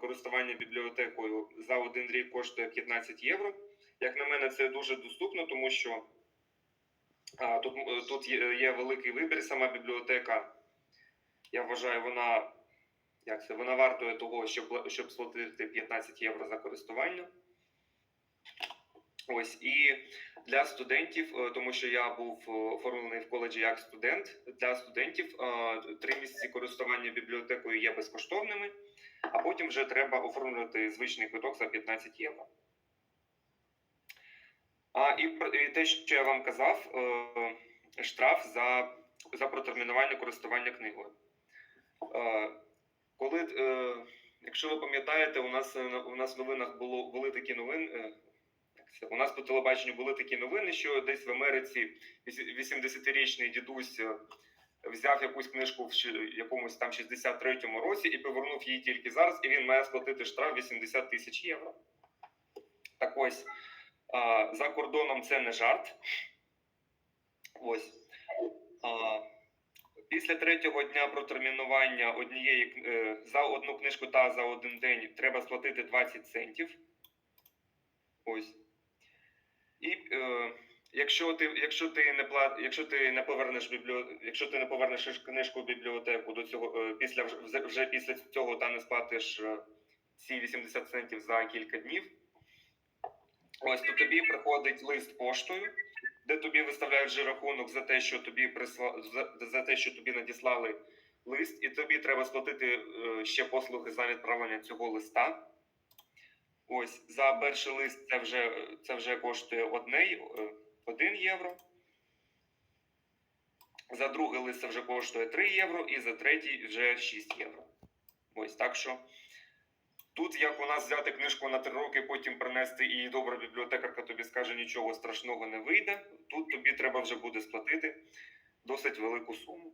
користування бібліотекою за один рік коштує 15 євро. Як на мене, це дуже доступно, тому що тут, е, тут є великий вибір. Сама бібліотека, я вважаю, вона, як це, вона вартує того, щоб, щоб сплатити 15 євро за користування. Ось і для студентів, е, тому що я був е, оформлений в коледжі як студент. Для студентів е, три місяці користування бібліотекою є безкоштовними, а потім вже треба оформлювати звичний квиток за 15 євро. А і, і те, що я вам казав, штраф за, за протермінування користування книгою. Коли, якщо ви пам'ятаєте, у нас у нас в новинах було були такі новини. У нас по телебаченню були такі новини, що десь в Америці 80-річний дідусь е, взяв якусь книжку в якомусь там 63-му році і повернув її тільки зараз, і він має сплатити штраф 80 тисяч євро. Так ось за кордоном це не жарт. Ось. Після третього дня протермінування однієї е, за одну книжку та за один день треба сплатити 20 центів. Ось. Е, якщо ти, якщо ти не пла, якщо ти не повернеш бібліо, якщо ти не повернеш книжку в бібліотеку до цього е, після вже, вже після цього та не сплатиш е, ці 80 центів за кілька днів. Ось то тобі приходить лист поштою, де тобі виставляють же рахунок за те, що тобі присла... за, за те, що тобі надіслали лист, і тобі треба сплатити е, ще послуги за відправлення цього листа. Ось за перший лист це вже, це вже коштує одне, 1 євро. За другий лист це вже коштує 3 євро, і за третій вже 6 євро. Ось так що. Тут, як у нас взяти книжку на три роки, потім принести і добра бібліотекарка тобі скаже, нічого страшного не вийде. Тут тобі треба вже буде сплатити досить велику суму.